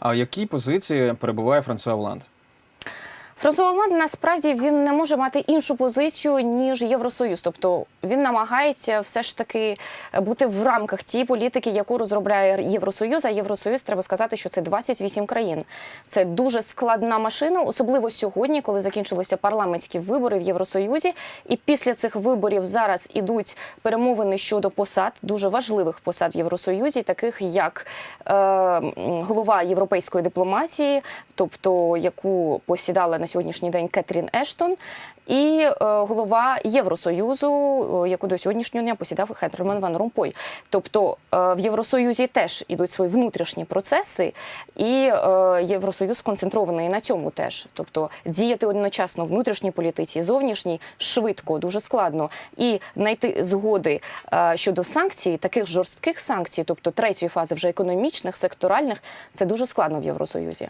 А в якій позиції перебуває Франсуа Оланд? Франсуа Оланд насправді він не може мати іншу позицію ніж Євросоюз. Тобто він намагається все ж таки бути в рамках тієї політики, яку розробляє Євросоюз. А Євросоюз треба сказати, що це 28 країн. Це дуже складна машина, особливо сьогодні, коли закінчилися парламентські вибори в Євросоюзі. І після цих виборів зараз ідуть перемовини щодо посад, дуже важливих посад в Євросоюзі, таких як е, голова європейської дипломатії, тобто яку посідала на сьогоднішній день Кетрін Ештон, і е, голова Євросоюзу, е, яку до сьогоднішнього дня посідав Герман Ван Ромпой. Тобто е, в Євросоюзі теж ідуть свої внутрішні процеси, і Євросоюз сконцентрований на цьому теж. Тобто діяти одночасно внутрішній політиці, зовнішній швидко, дуже складно. І знайти згоди щодо санкцій, таких жорстких санкцій, тобто третьої фази вже економічних, секторальних, це дуже складно в Євросоюзі.